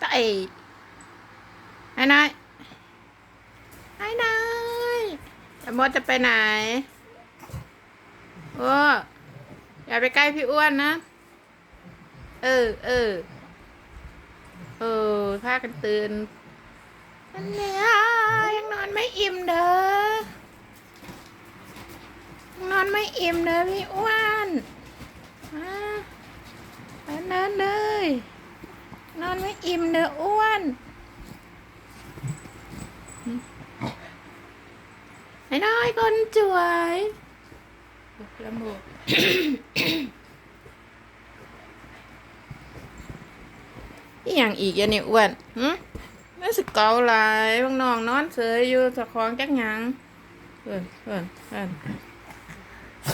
ตะเอไอ้นายไอ้นายแต่มดจะไปไหน โอ้อย่าไปใกล้พี่อ้วนนะ เออ เออ เออพากันตื่นอันเนี้ยยังนอนไม่อิ่มเด้อนอนไม่อิ่มเด้อพี่อ้วนมาไปนอนเลย นอนไม่อิ่มเด้ออ้วนไอ้น้อยคนสวยละโมกอีหยังอีกอะเนี่ยอ้วนหึไม่สึกเกาหลายบางน้องนอนเสยอยู่สะคองจักหยังเพื่อนเพื่อนเพื่อน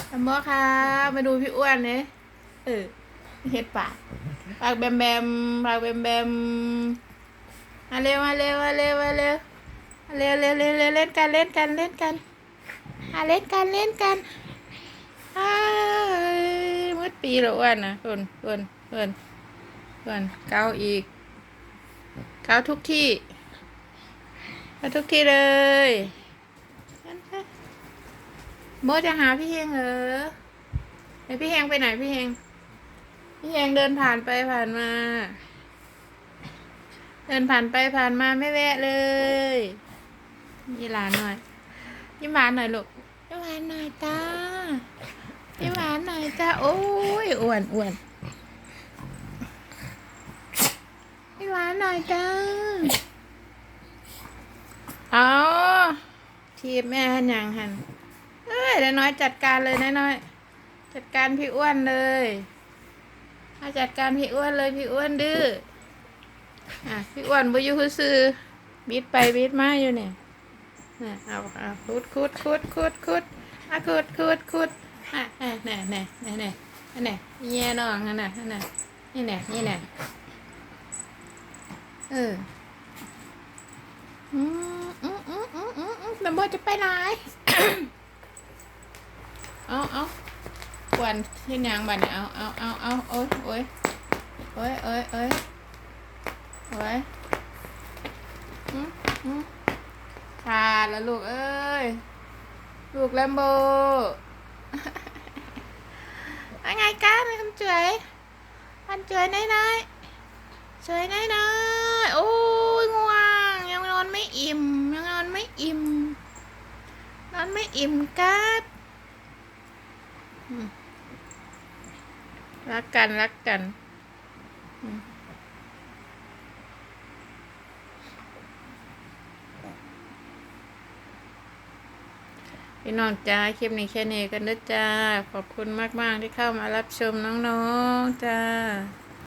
ทำบ่ค่ะ มาดูพี่อ้วนเนี่ยเออเฮ็ดปาก ปากแบมแบมปากแบมแบมมาเร็วมาเร็วมาเร็วมาเร็วมาเร็วเร็วเร็วเร็วเล่นกันเล่นกันเล่นกันมาเล่นกันเล่นกันอ้ายมืดปีล้วอ้วนนะเพื่อนเพื่อนเพื่อนเพื่อนเกาอีกเกาทุกที่เกาทุกที่เลยโมจะหาพี่เฮงเหรอไหนพี่เฮงไปไหนพี่เฮง พี่เฮงเดินผ่านไปผ่านมา เดินผ่านไปผ่านมาไม่แวะเลยยี่หลานหน่อยยิ้มหวานหน่อยลูกยิ้มหวานหน่อยจ้ายิ้มหวานหน่อยจ้าโอ้ยอ้วนอ้วนพี่หวานหน่อยจ้าเอาทีบแม่หันยังหันเอ้ยเดี๋ยวน้อยจัดการเลยน้อยน้อยจัดการพี่อ้วนเลย มาจัดการพี่อ้วนเลยพี่อ้วนดื้ออะพี่อ้วนบุยุซื้อบิดไปบิดมาอยู่เนี่ยน่ะเอาเอาคุดคุดคุดคุดคุดอะคุดคุดคุดอะน่แน่แน่แน่แน่แน่แย่น้องนั่นน่ะนั่นน่ะนี่แน่นี่แน่เอออืมอืมอืมอืมอืมอืมแม่จะไปไหนเอาเอา กวนเช่นยังบัดเนี่ยเอาเอาเอาเอาโอ้ยโอ้ยโอ้ยโอ้ยโอ้ยโอ้ยอืมอืมขาดแล้วลูกเอ้ย ลูกแลมโบว่าไงกันคุณจวยคุณจวยน้อยๆสวยน้อยน้อยๆโอ้ยง่วงยังนอนไม่อิ่มยังนอนไม่อิ่มนอนไม่อิ่มกัดอืม รักกันรักกัน พี่น้องจ้าคลิปนี้แค่นี้กันนะจ้า ขอบคุณมาก ๆ ที่เข้ามารับชมน้อง ๆ จ้า